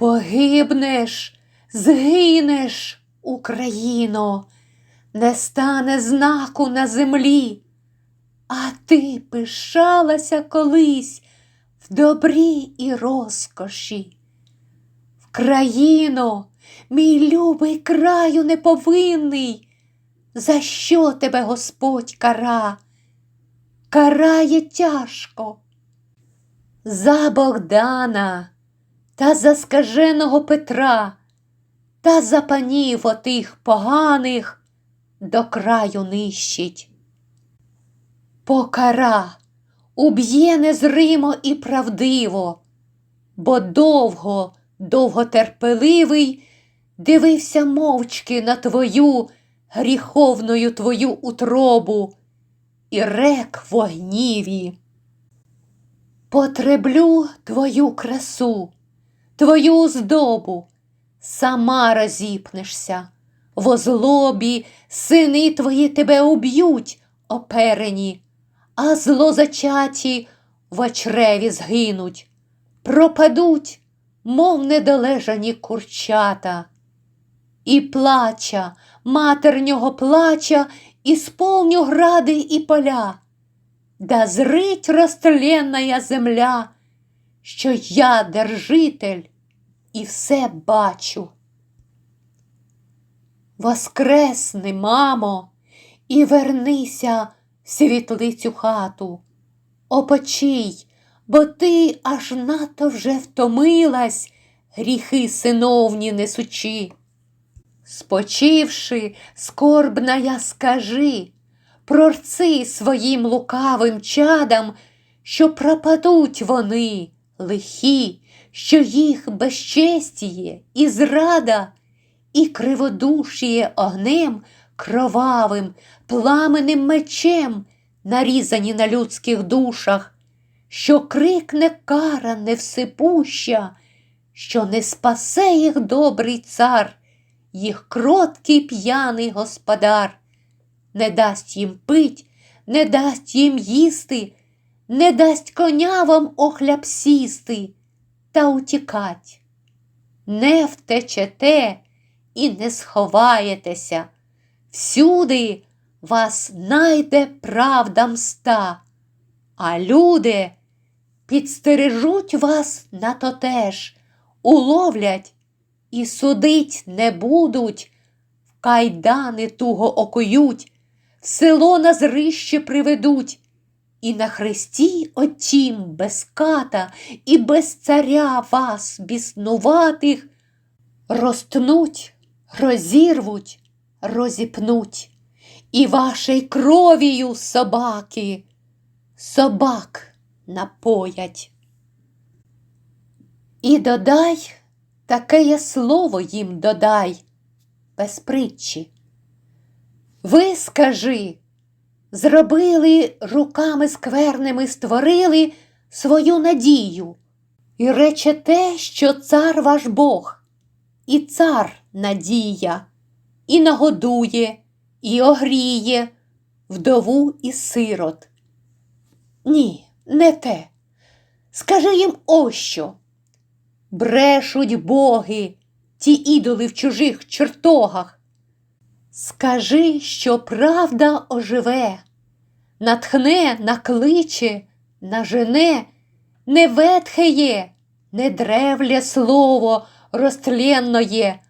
Погибнеш, згинеш, Україно, не стане знаку на землі, а ти пишалася колись в добрі і розкоші. В країно, мій любий краю неповинний, за що тебе Господь кара? Карає тяжко. За Богдана та за скаженого Петра та за панів отих поганих до краю нищить. Покара уб'є незримо і правдиво, бо довго, довготерпеливий дивився мовчки на твою гріховною твою утробу і рек в гніві. Потреблю твою красу, твою здобу, сама розіпнешся, в озлобі сини твої тебе уб'ють, оперені, а злозачаті в очреві згинуть, пропадуть, мов недолежані курчата. І плача, матернього плача, ісполню гради і поля, да зрить розтленная земля, що я держитель і все бачу. Воскресни, мамо, і вернися в світлицю хату. Опочий, бо ти аж надто вже втомилась, гріхи синовні несучи. Спочивши, скорбна я скажи, прорци своїм лукавим чадам, що пропадуть вони лихі, що їх безчестіє і зрада, і криводушіє огнем кровавим, пламенним мечем, нарізані на людських душах, що крикне кара невсипуща, що не спасе їх добрий цар їх кроткий п'яний господар, не дасть їм пить, не дасть їм їсти, не дасть коня вам охляб сісти та утікать. Не втечете і не сховаєтеся. Всюди вас найде правда мста, а люди підстережуть вас на то теж, уловлять і судить не будуть, в кайдани туго окують, в село на зрище приведуть, і на хресті отім без ката і без царя вас, біснуватих, розтнуть, розірвуть, розіпнуть, і вашей кровію собаки, собак напоять. І додай таке я слово їм додай, без притчі. Ви скажи, зробили руками скверними, створили свою надію і речете, що цар ваш Бог, і цар надія, і нагодує, і огріє вдову і сирот. Ні, не те. Скажи їм ось що. Брешуть боги, ті ідоли в чужих чертогах. Скажи, що правда оживе, натхне, накличе, нажене, не ветхеє, не древлє слово розтленноє,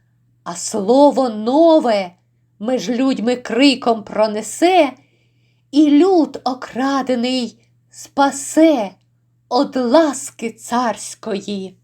а слово нове меж людьми криком пронесе, і люд окрадений спасе од ласки царської.